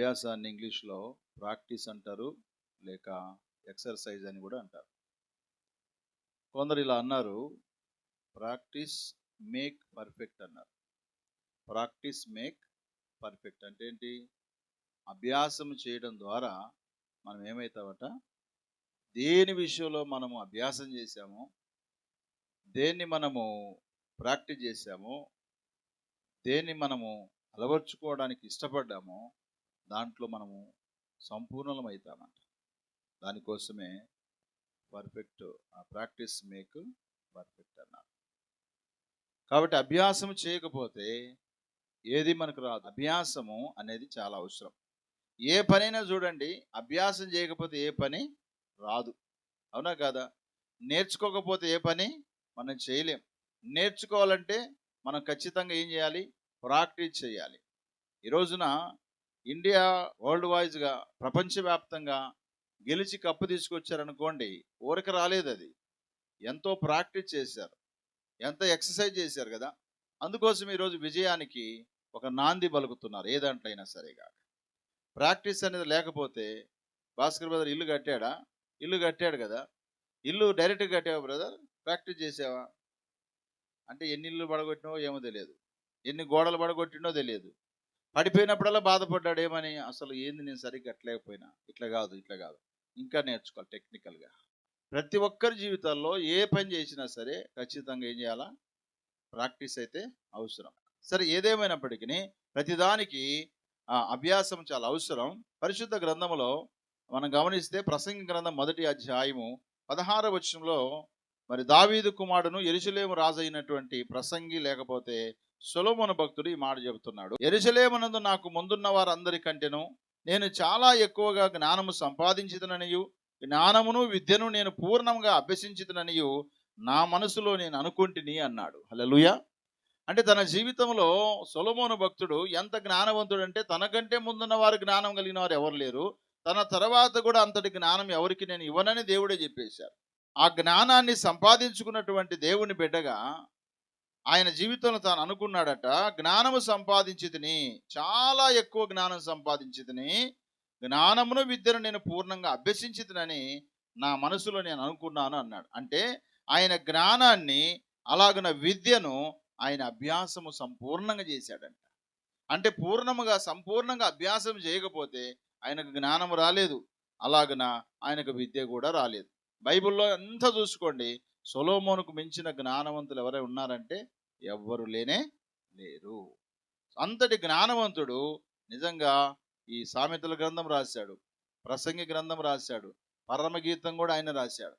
అభ్యాసాన్ని ఇంగ్లీష్లో ప్రాక్టీస్ అంటారు లేక ఎక్సర్సైజ్ అని కూడా అంటారు. కొందరు ఇలా అన్నారు ప్రాక్టీస్ మేక్ పర్ఫెక్ట్ అన్నారు. ప్రాక్టీస్ మేక్ పర్ఫెక్ట్ అంటే ఏంటి? అభ్యాసం చేయడం ద్వారా మనం ఏమవుతామట దేని విషయంలో మనము అభ్యాసం చేశామో దేన్ని మనము ప్రాక్టీస్ చేశామో దేన్ని మనము అలవర్చుకోవడానికి ఇష్టపడ్డామో దాంట్లో మనము సంపూర్ణమవుతామంట దానికోసమే పర్ఫెక్ట్ ప్రాక్టీస్ మేక్ పర్ఫెక్ట్ అన్నారు. కాబట్టి అభ్యాసం చేయకపోతే ఏది మనకు రాదు. అభ్యాసము అనేది చాలా అవసరం. ఏ పనైనా చూడండి అభ్యాసం చేయకపోతే ఏ పని రాదు. అవునా కాదా? నేర్చుకోకపోతే ఏ పని మనం చేయలేం. నేర్చుకోవాలంటే మనం ఖచ్చితంగా ఏం చేయాలి? ప్రాక్టీస్ చేయాలి. ఈ రోజున ఇండియా వరల్డ్ వైజ్గా ప్రపంచవ్యాప్తంగా గెలిచి కప్పు తీసుకొచ్చారనుకోండి ఊరికి రాలేదు అది ఎంతో ప్రాక్టీస్ చేశారు. ఎంతో ఎక్సర్సైజ్ చేశారు కదా! అందుకోసం ఈరోజు విజయానికి ఒక నాంది పలుకుతున్నారు ఏ దాంట్లో సరే కాక. ప్రాక్టీస్ అనేది లేకపోతే భాస్కర్ బ్రదర్ ఇల్లు కట్టాడా? ఇల్లు కట్టాడు కదా! ఇల్లు డైరెక్ట్గా కట్టావా బ్రదర్? ప్రాక్టీస్ చేసావా? అంటే ఎన్ని ఇల్లు పడగొట్టినో ఏమో తెలియదు. ఎన్ని గోడలు పడగొట్టినో తెలియదు. పడిపోయినప్పుడల్లా బాధపడ్డాడు ఏమని? అసలు ఏంది నేను సరిగ్గా కట్టలేకపోయినా ఇట్లా కాదు ఇట్లా కాదు. ఇంకా నేర్చుకోవాలి టెక్నికల్గా. ప్రతి ఒక్కరి జీవితాల్లో ఏ పని చేసినా సరే ఖచ్చితంగా ఏం చేయాలా? ప్రాక్టీస్ అయితే అవసరం. సరే ఏదేమైనప్పటికీ ప్రతిదానికి ఆ, అభ్యాసం చాలా అవసరం. పరిశుద్ధ గ్రంథములో మనం గమనిస్తే ప్రసంగి గ్రంథం మొదటి అధ్యాయము పదహార వచనంలో మరి దావీదు కుమారుడును ఎరుసలేము రాజైనటువంటి ప్రసంగి లేకపోతే సొలొమోను భక్తుడు ఈ మాట చెబుతున్నాడు. ఎరుసలేమునందు నాకు ముందున్న వారందరికంటేను నేను చాలా ఎక్కువగా జ్ఞానము సంపాదించిదననియు జ్ఞానమును విద్యను నేను పూర్ణంగా అభ్యసించిదననియు నా మనసులో నేను అనుకుంటుని అన్నాడు. హలలుయ అంటే తన జీవితంలో సొలమోను భక్తుడు ఎంత జ్ఞానవంతుడు అంటే తనకంటే ముందున్న వారు జ్ఞానం కలిగిన వారు ఎవరు లేరు. తన తర్వాత కూడా అంతటి జ్ఞానం ఎవరికి నేను ఇవ్వనని దేవుడే చెప్పేశారు. ఆ జ్ఞానాన్ని సంపాదించుకున్నటువంటి దేవుని బిడ్డగా ఆయన జీవితంలో తాను అనుకున్నాడట జ్ఞానము సంపాదించితిని చాలా ఎక్కువ జ్ఞానం సంపాదించితిని జ్ఞానమును విద్యను నేను పూర్ణంగా అభ్యసించితినని నా మనసులో నేను అనుకున్నాను అన్నాడు. అంటే ఆయన జ్ఞానాన్ని అలాగున విద్యను ఆయన అభ్యాసము సంపూర్ణంగా చేశాడంట. అంటే పూర్ణముగా సంపూర్ణంగా అభ్యాసం చేయకపోతే ఆయనకు జ్ఞానం రాలేదు అలాగన ఆయనకు విద్య కూడా రాలేదు. బైబిల్లో అంతా చూసుకోండి. సొలోమోనుకు మించిన జ్ఞానవంతులు ఎవరై ఉన్నారంటే ఎవ్వరు లేనే లేరు. అంతటి జ్ఞానవంతుడు నిజంగా ఈ సామెతల గ్రంథం రాశాడు. ప్రసంగి గ్రంథం రాశాడు. పరమగీతం కూడా ఆయన రాశాడు.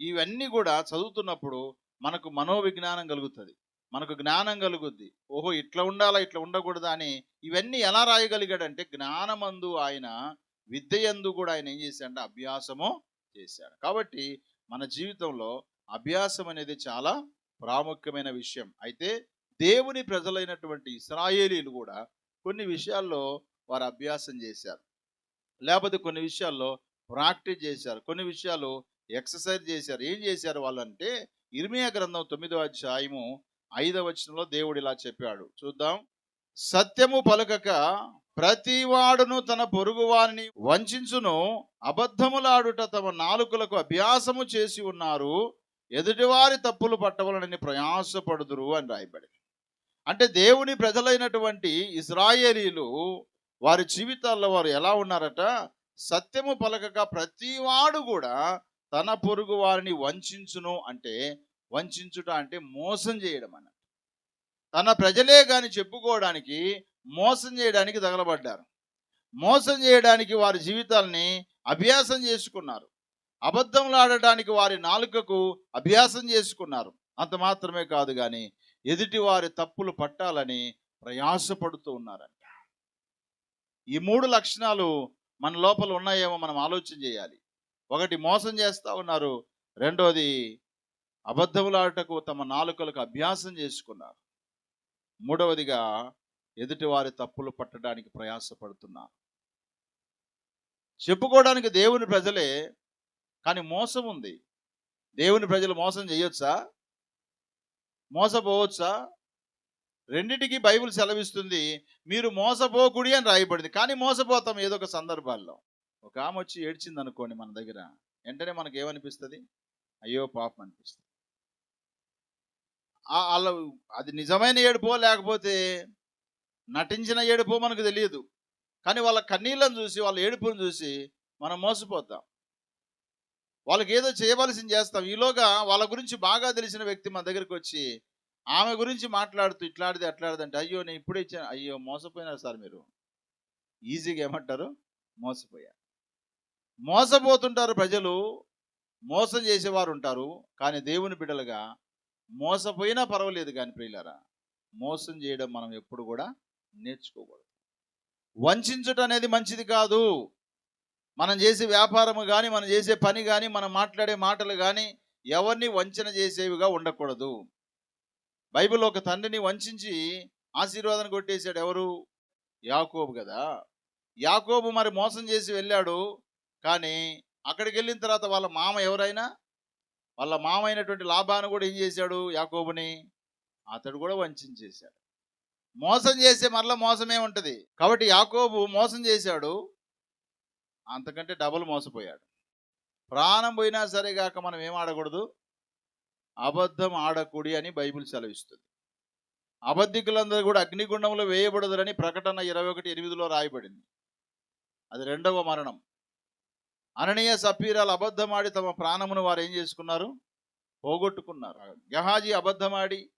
ఇవన్నీ కూడా చదువుతున్నప్పుడు మనకు మనోవిజ్ఞానం కలుగుతుంది. మనకు జ్ఞానం కలుగుద్ది. ఓహో ఇట్లా ఉండాలా ఇట్లా ఉండకూడదా అని ఇవన్నీ ఎలా రాయగలిగాడంటే జ్ఞానమందు ఆయన విద్యయందు కూడా ఆయన ఏం చేశాడంటే అభ్యాసము చేశాడు. కాబట్టి మన జీవితంలో అభ్యాసం అనేది చాలా ప్రాముఖ్యమైన విషయం. అయితే దేవుని ప్రజలైనటువంటి ఇస్రాయేలీలు కూడా కొన్ని విషయాల్లో వారు అభ్యాసం చేశారు. లేకపోతే కొన్ని విషయాల్లో ప్రాక్టీస్ చేశారు. కొన్ని విషయాలు ఎక్సర్సైజ్ చేశారు. ఏం చేశారు వాళ్ళంటే ఇర్మియా గ్రంథం తొమ్మిదో అధ్యాయము ఐదవ వచనంలో దేవుడు ఇలా చెప్పాడు. చూద్దాం. సత్యము పలకక ప్రతివాడును తన పొరుగువారిని వంచును అబద్ధములాడుట తమ నాలుకలకు అభ్యాసము చేసి ఉన్నారు. ఎదుటివారి తప్పులు పట్టవలనని ప్రయాసపడుదురు అని రాయబడింది. అంటే దేవుని ప్రజలైనటువంటి ఇజ్రాయేలీలు వారి జీవితాల్లో వారు ఎలా ఉన్నారట? సత్యము పలకక ప్రతివాడు కూడా తన పొరుగు వారిని వంచును అంటే వంచుట అంటే మోసం చేయడం అన్నట్టు తన ప్రజలే కానీ చెప్పుకోవడానికి మోసం చేయడానికి తగలబడ్డారు. మోసం చేయడానికి వారి జీవితాల్ని అభ్యాసం చేసుకున్నారు. అబద్ధంలాడటానికి వారి నాలుకకు అభ్యాసం చేసుకున్నారు. అంత మాత్రమే కాదు కానీ ఎదుటి వారి తప్పులు పట్టాలని ప్రయాసపడుతూ ఉన్నారంట. ఈ మూడు లక్షణాలు మన లోపల ఉన్నాయేమో మనం ఆలోచన చేయాలి. ఒకటి మోసం చేస్తూ ఉన్నారు. రెండోది అబద్ధములాటకు తమ నాలుకలకు అభ్యాసం చేసుకున్నారు. మూడవదిగా ఎదుటివారి తప్పులు పట్టడానికి ప్రయాసపడుతున్నారు చెప్పుకోవడానికి దేవుని ప్రజలే కానీ మోసం ఉంది. దేవుని ప్రజలు మోసం చేయొచ్చా? మోసపోవచ్చా? రెండిటికి బైబిల్ సెలవిస్తుంది మీరు మోసపోకుడి అని రాయబడింది. కానీ మోసపోతాం ఏదో ఒక సందర్భాల్లో. ఒక ఆమె వచ్చి ఏడ్చింది అనుకోండి మన దగ్గర వెంటనే మనకి ఏమనిపిస్తుంది అయ్యో పాపం అనిపిస్తుంది. వాళ్ళ అది నిజమైన ఏడుపో లేకపోతే నటించిన ఏడుపో మనకు తెలియదు. కానీ వాళ్ళ కన్నీళ్ళను చూసి వాళ్ళ ఏడుపును చూసి మనం మోసపోతాం. వాళ్ళకి ఏదో చేయవలసింది చేస్తాం. ఈలోగా వాళ్ళ గురించి బాగా తెలిసిన వ్యక్తి మన దగ్గరికి వచ్చి ఆమె గురించి మాట్లాడుతూ ఇట్లాడితే అట్లాడితే అయ్యో నేను ఇప్పుడే ఇచ్చాను. అయ్యో మోసపోయినారు సార్ మీరు. ఈజీగా ఏమంటారు? మోసపోయారు మోసపోతుంటారు ప్రజలు మోసం చేసేవారు ఉంటారు కానీ దేవుని బిడ్డలుగా మోసపోయినా పర్వాలేదు కానీ ప్రియులారా మోసం చేయడం మనం ఎప్పుడు కూడా నేర్చుకోకూడదు. వంచడం అనేది మంచిది కాదు. మనం చేసే వ్యాపారము కానీ మనం చేసే పని కానీ మనం మాట్లాడే మాటలు కానీ ఎవరిని వంచన చేసేవిగా ఉండకూడదు. బైబిల్ ఒక తండ్రిని వంచి ఆశీర్వాదం కొట్టేశాడు ఎవరు? యాకోబు కదా. యాకోబు మరి మోసం చేసి వెళ్ళాడు. కానీ అక్కడికి వెళ్ళిన తర్వాత వాళ్ళ మామ ఎవరైనా వాళ్ళ మామైనటువంటి లాభాన్ని కూడా ఏం చేశాడు యాకోబుని? అతడు కూడా వంచేశాడు మోసం చేసే మరలా మోసమే ఉంటుంది. కాబట్టి యాకోబు మోసం చేశాడు. అంతకంటే డబుల్ మోసపోయాడు. ప్రాణం పోయినా సరే కాక మనం ఏం ఆడకూడదు? అబద్ధం ఆడకూడి అని బైబిల్ సెలవిస్తుంది. అబద్ధికులందరూ కూడా అగ్నిగుండంలో వేయబడదురని ప్రకటన ఇరవై ఒకటి ఎనిమిదిలో రాయబడింది. అది రెండవ మరణం. అననీయ సపీరాలు అబద్ధమాడి తమ ప్రాణమును వారు ఏం చేసుకున్నారు? పోగొట్టుకున్నారు. గహాజీ అబద్ధమాడి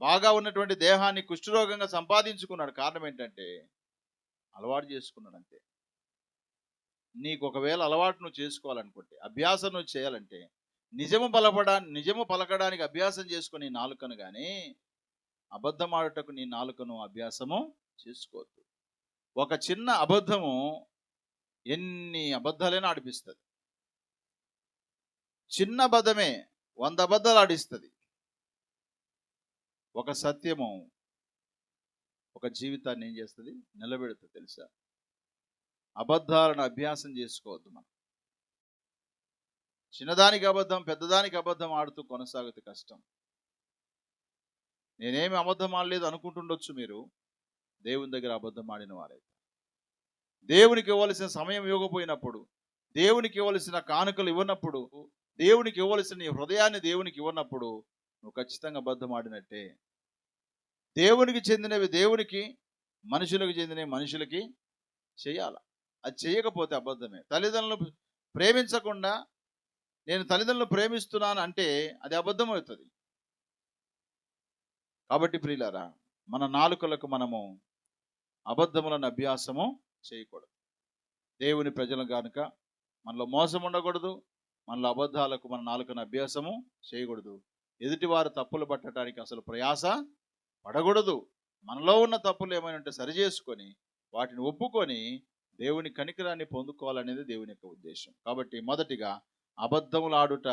బాగా ఉన్నటువంటి దేహాన్ని కుష్ఠరోగంగా సంపాదించుకున్నాడు. కారణం ఏంటంటే అలవాటు చేసుకున్నాడు అంతే. నీకు ఒకవేళ అలవాటు నువ్వు చేసుకోవాలనుకుంటే అభ్యాసం నువ్వు చేయాలంటే నిజము బలపడా నిజము పలకడానికి అభ్యాసం చేసుకుని నీ నాలుకను కానీ అబద్ధం ఆడుటకు నీ నాలుకను అభ్యాసము చేసుకోవద్దు. ఒక చిన్న అబద్ధము ఎన్ని అబద్ధాలైనా ఆడిపిస్తుంది. చిన్న అబద్ధమే వంద అబద్ధాలు ఆడిస్తుంది. ఒక సత్యము ఒక జీవితాన్ని ఏం చేస్తుంది? నిలబెడుతుంది తెలుసా? అబద్ధాలను అభ్యాసం చేసుకోవద్దు మనం. చిన్నదానికి అబద్ధం పెద్దదానికి అబద్ధం ఆడుతూ కొనసాగితే కష్టం. నేనేమి అబద్ధం ఆడలేదు అనుకుంటుండొచ్చు మీరు. దేవుని దగ్గర అబద్ధం ఆడిన వారైతే దేవునికి ఇవ్వవలసిన సమయం ఇవ్వకపోయినప్పుడు దేవునికి ఇవ్వవలసిన కానుకలు ఇవ్వనప్పుడు దేవునికి ఇవ్వవలసిన నీ హృదయాన్ని దేవునికి ఇవ్వనప్పుడు నువ్వు ఖచ్చితంగా అబద్ధం ఆడినట్టే దేవునికి చెందినవి దేవునికి మనుషులకు చెందినవి మనుషులకి చేయాల. అది చేయకపోతే అబద్ధమే. తల్లిదండ్రులు ప్రేమించకుండా నేను తల్లిదండ్రులు ప్రేమిస్తున్నాను అంటే అది అబద్ధం అవుతుంది కాబట్టి ప్రియులారా మన నాలుకలకు మనము అబద్ధములను అభ్యాసము చేయకూడదు. దేవుని ప్రజలు కనుక మనలో మోసం ఉండకూడదు. మనలో అబద్ధాలకు మన నాలుకను అభ్యాసము చేయకూడదు. ఎదుటివారు తప్పులు పట్టడానికి అసలు ప్రయాస పడకూడదు. మనలో ఉన్న తప్పులు ఏమైనా ఉంటే సరి చేసుకొని వాటిని ఒప్పుకొని దేవుని కనికరాన్ని పొందుకోవాలనేది దేవుని యొక్క ఉద్దేశం. కాబట్టి మొదటిగా అబద్ధములాడుట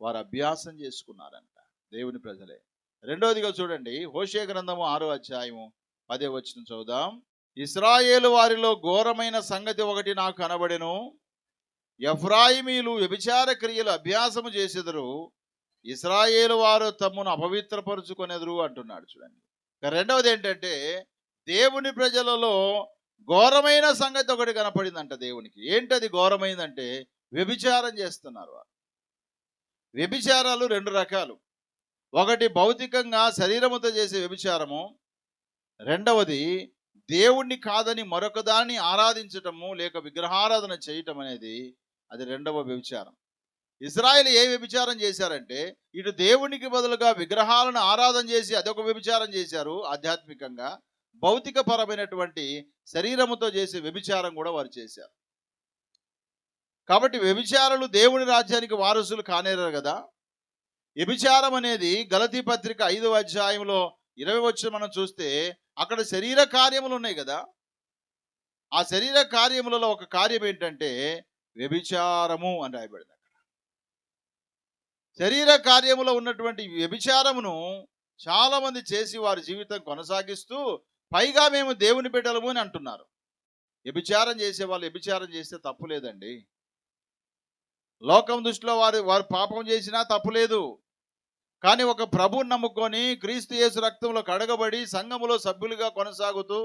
వారు అభ్యాసం చేసుకున్నారంట దేవుని ప్రజలే. రెండవదిగా చూడండి హోషే గ్రంథము ఆరో అధ్యాయము పదే వచ్చిన చదువుదాం. ఇస్రాయేలు వారిలో ఘోరమైన సంగతి ఒకటి నాకు కనబడెను. ఎఫ్రాయిమీలు వ్యభిచార క్రియలు అభ్యాసము చేసెదరు. ఇస్రాయేలు వారు తమ్మును అపవిత్రపరుచుకునేదరు అంటున్నాడు చూడండి. రెండవది ఏంటంటే దేవుని ప్రజలలో ఘోరమైన సంగతి ఒకటి కనపడిందంట దేవునికి. ఏంటది ఘోరమైందంటే వ్యభిచారం చేస్తున్నారు వారు. వ్యభిచారాలు రెండు రకాలు. ఒకటి భౌతికంగా శరీరముతో చేసే వ్యభిచారము. రెండవది దేవుణ్ణి కాదని మరొక దాన్ని ఆరాధించటము లేక విగ్రహారాధన చేయటం అనేది అది రెండవ వ్యభిచారం. ఇజ్రాయెల్ ఏ వ్యభిచారం చేశారంటే ఇటు దేవునికి బదులుగా విగ్రహాలను ఆరాధన చేసి అదొక వ్యభిచారం చేశారు. ఆధ్యాత్మికంగా భౌతిక పరమైనటువంటి శరీరముతో చేసే వ్యభిచారం కూడా వారు చేశారు. కాబట్టి వ్యభిచారులు దేవుని రాజ్యానికి వారసులు కానేరారు కదా. వ్యభిచారం అనేది గలతీ పత్రిక ఐదవ అధ్యాయంలో ఇరవై వచ్చిన మనం చూస్తే అక్కడ శరీర కార్యములు ఉన్నాయి కదా. ఆ శరీర కార్యములలో ఒక కార్యం ఏంటంటే వ్యభిచారము అని రాయబడింది అక్కడ. శరీర కార్యములో ఉన్నటువంటి వ్యభిచారమును చాలా మంది చేసి వారి జీవితం కొనసాగిస్తూ పైగా మేము దేవుని బిడ్డలము అని అంటున్నారు. వ్యభిచారం చేసే వాళ్ళు వ్యభిచారం చేస్తే తప్పు లేదండి. లోకం దృష్టిలో వారు వారు పాపం చేసినా తప్పు లేదు. కానీ ఒక ప్రభువుని నమ్ముకొని క్రీస్తు యేసు రక్తంలో కడగబడి సంఘములో సభ్యులుగా కొనసాగుతూ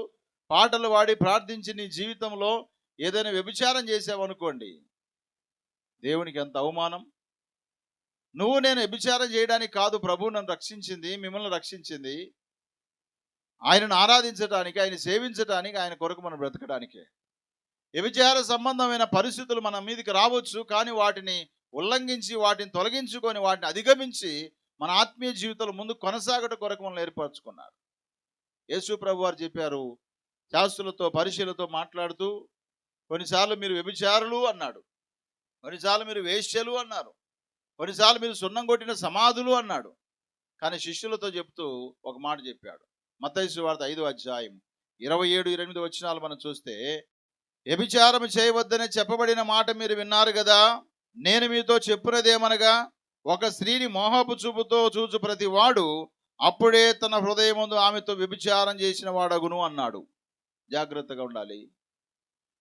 పాటలు పాడి ప్రార్థించి నీ జీవితంలో ఏదైనా వ్యభిచారం చేసావనుకోండి దేవునికి ఎంత అవమానం. నువ్వు నేను వ్యభిచారం చేయడానికి కాదు ప్రభు నన్ను రక్షించింది మిమ్మల్ని రక్షించింది. ఆయనను ఆరాధించడానికి ఆయన సేవించడానికి ఆయన కొరకు మనం బ్రతకడానికే వ్యభిచార సంబంధమైన పరిస్థితులు మన మీదకి రావచ్చు కానీ వాటిని ఉల్లంఘించి వాటిని తొలగించుకొని వాటిని అధిగమించి మన ఆత్మీయ జీవితంలో ముందు కొనసాగట కొరకు మనల్ని ఏర్పరచుకున్నారు. యేసు ప్రభు వారు చెప్పారు శాస్త్రులతో పరిశీలతో మాట్లాడుతూ కొన్నిసార్లు మీరు వ్యభిచారులు అన్నాడు. కొన్నిసార్లు మీరు వేశ్యలు అన్నారు. కొన్నిసార్లు మీరు సున్నం కొట్టిన సమాధులు అన్నాడు. కానీ శిష్యులతో చెప్తూ ఒక మాట చెప్పాడు. మతైసు వార్త ఐదో అధ్యాయం ఇరవై ఏడు ఎనిమిది వచ్చినాలు మనం చూస్తే వ్యభిచారం చేయవద్దని చెప్పబడిన మాట మీరు విన్నారు కదా నేను మీతో చెప్పినదేమనగా ఒక స్త్రీని మోహపు చూపుతో చూచు ప్రతి వాడు అప్పుడే తన హృదయముందు ఆమెతో వ్యభిచారం చేసిన వాడగును అన్నాడు. జాగ్రత్తగా ఉండాలి.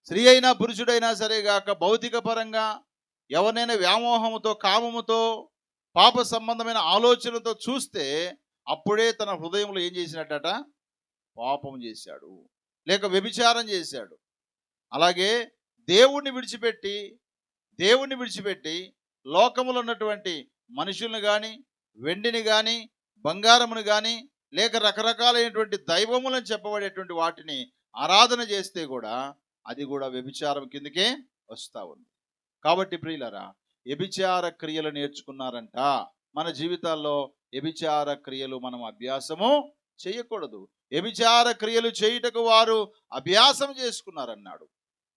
స్త్రీ అయినా పురుషుడైనా సరే గాక భౌతిక పరంగా ఎవరినైనా వ్యామోహముతో కామముతో పాప సంబంధమైన ఆలోచనలతో చూస్తే అప్పుడే తన హృదయంలో ఏం చేసినట్టట? పాపం చేశాడు. లేక వ్యభిచారం చేశాడు. అలాగే దేవుణ్ణి విడిచిపెట్టి దేవుణ్ణి విడిచిపెట్టి లోకములో ఉన్నటువంటి మనుషులను కానీ వెండిని కానీ బంగారమును కానీ లేక రకరకాలైనటువంటి దైవములను చెప్పబడేటువంటి వాటిని ఆరాధన చేస్తే కూడా అది కూడా వ్యభిచారం కిందకే వస్తూ ఉంది. కాబట్టి ప్రియులరా వ్యభిచార క్రియలు నేర్చుకున్నారంట. మన జీవితాల్లో వ్యభిచార క్రియలు మనం అభ్యాసము చేయకూడదు. వ్యభిచార క్రియలు చేయుటకు వారు అభ్యాసం చేసుకున్నారన్నాడు.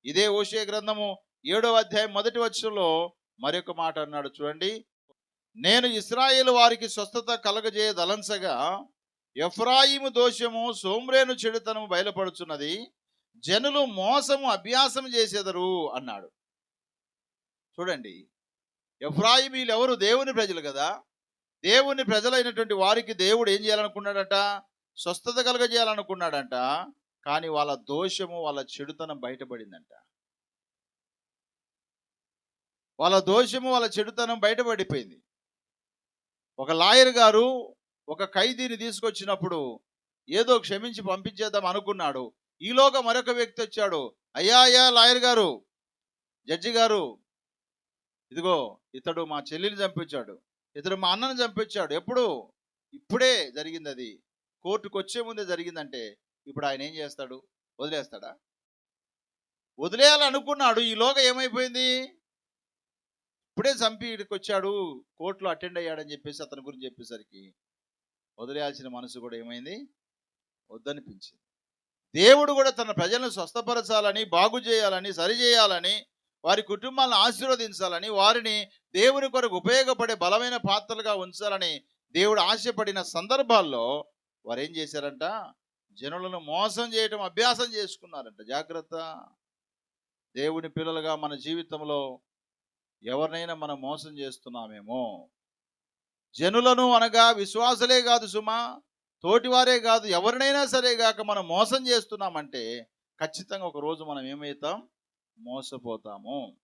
ఇదే ఓషే గ్రంథము ఏడవ అధ్యాయం మొదటి వచ్చంలో మరొక మాట అన్నాడు చూడండి. నేను ఇస్రాయేల్ వారికి స్వస్థత కలగజేయదలంచగా ఎఫ్రాయిము దోషము సోమ్రేను చెడుతనము బయలుపడుచున్నది జనులు మోసము అభ్యాసం చేసేదరు అన్నాడు. చూడండి ఎఫ్రాయిమీలు ఎవరు దేవుని ప్రజలు కదా. దేవుని ప్రజలైనటువంటి వారికి దేవుడు ఏం చేయాలనుకున్నాడట? స్వస్థత కలగజేయాలనుకున్నాడంట. కానీ వాళ్ళ దోషము వాళ్ళ చెడుతనం బయటపడిందంట. వాళ్ళ దోషము వాళ్ళ చెడుతనం బయటపడిపోయింది. ఒక లాయర్ గారు ఒక ఖైదీని తీసుకొచ్చినప్పుడు ఏదో క్షమించి పంపించేద్దాం అనుకున్నాడు. ఈలోగా మరొక వ్యక్తి వచ్చాడు. అయ్యా అయ్యా లాయర్ గారు జడ్జి గారు ఇదిగో ఇతడు మా చెల్లిని చంపించాడు. ఇతడు మా అన్నని చంపించాడు. ఎప్పుడు? ఇప్పుడే జరిగింది అది కోర్టుకు వచ్చే ముందే జరిగిందంటే ఇప్పుడు ఆయన ఏం చేస్తాడు? వదిలేస్తాడా? వదిలేయాలనుకున్నాడు. ఈలోగా ఏమైపోయింది? ఇప్పుడే చంపి ఇక్కడికి వచ్చాడు కోర్టులో అటెండ్ అయ్యాడని చెప్పేసి అతని గురించి చెప్పేసరికి వదిలేయాల్సిన మనసు కూడా ఏమైంది? వద్దనిపించింది. దేవుడు కూడా తన ప్రజలను స్వస్థపరచాలని బాగు చేయాలని సరిచేయాలని వారి కుటుంబాలను ఆశీర్వదించాలని వారిని దేవుని కొరకు ఉపయోగపడే బలమైన పాత్రలుగా ఉంచాలని దేవుడు ఆశపడిన సందర్భాల్లో వారు ఏం చేశారంట? జనులను మోసం చేయటం అభ్యాసం చేసుకున్నారంట. జాగ్రత్త. దేవుని పిల్లలుగా మన జీవితంలో ఎవరినైనా మనం మోసం చేస్తున్నామేమో? జనులను అనగా విశ్వాసులే కాదు సుమా తోటివారే కాదు ఎవరినైనా సరే కాక మనం మోసం చేస్తున్నామంటే ఖచ్చితంగా ఒక రోజు మనం ఏమవుతాం? మోసపోతాము.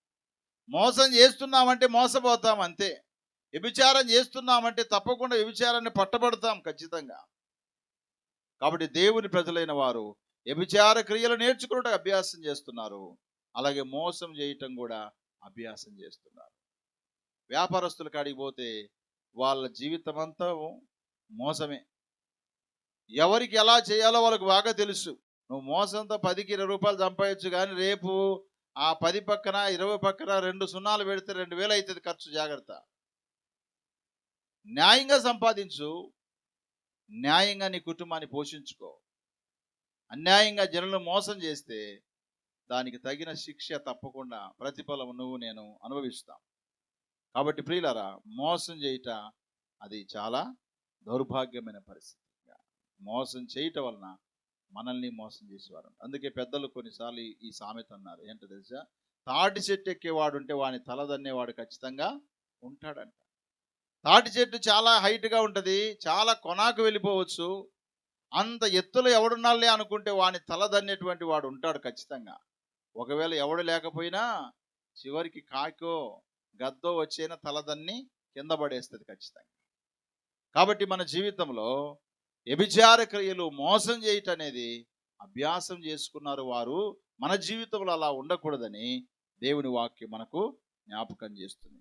మోసం చేస్తున్నామంటే మోసపోతాం అంతే. వ్యభిచారం చేస్తున్నామంటే తప్పకుండా వ్యభిచారాన్ని పట్టబడతాం ఖచ్చితంగా. కాబట్టి దేవుని ప్రజలైన వారు వ్యభిచార క్రియలు నేర్చుకున్నట్టు అభ్యాసం చేస్తున్నారు. అలాగే మోసం చేయటం కూడా అభ్యాసం చేస్తున్నారు. వ్యాపారస్తుల కాడికి పోతే వాళ్ళ జీవితం అంతా మోసమే. ఎవరికి ఎలా చేయాలో వాళ్ళకి బాగా తెలుసు. నువ్వు మోసంతో పదికి ఇరవై రూపాయలు సంపాదించు కానీ రేపు ఆ పది పక్కన ఇరవై పక్కన రెండు సున్నాలు పెడితే రెండు వేలు అవుతుంది ఖర్చు జాగ్రత్త. న్యాయంగా సంపాదించు. న్యాయంగా నీ కుటుంబాన్ని పోషించుకో. అన్యాయంగా జనులను మోసం చేస్తే దానికి తగిన శిక్ష తప్పకుండా ప్రతిఫలం నువ్వు నేను అనుభవిస్తాం. కాబట్టి ప్రియులరా మోసం చేయుట అది చాలా దౌర్భాగ్యమైన పరిస్థితి మోసం చేయటం వలన మనల్ని మోసం చేసేవారు. అందుకే పెద్దలు కొన్నిసార్లు ఈ- ఈ సామెత అన్నారు. ఏంటో తెలుసా? తాటి చెట్టు ఎక్కేవాడు ఉంటే వాని తలదన్నేవాడు ఖచ్చితంగా ఉంటాడంట. తాటి చెట్టు చాలా హైట్గా ఉంటుంది చాలా కొనాకు వెళ్ళిపోవచ్చు. అంత ఎత్తులో ఎవడున్నాళ్ళే అనుకుంటే వాని తలదన్నేటువంటి వాడు ఉంటాడు ఖచ్చితంగా. ఒకవేళ ఎవడు లేకపోయినా చివరికి కాకో గద్దో వచ్చిన తలదన్ని కింద పడేస్తుంది ఖచ్చితంగా. కాబట్టి మన జీవితంలో వ్యభిచార క్రియలు మోసం చేయటం అనేది అభ్యాసం చేసుకున్నారు వారు మన జీవితంలో అలా ఉండకూడదని దేవుని వాక్యం మనకు జ్ఞాపకం చేస్తుంది.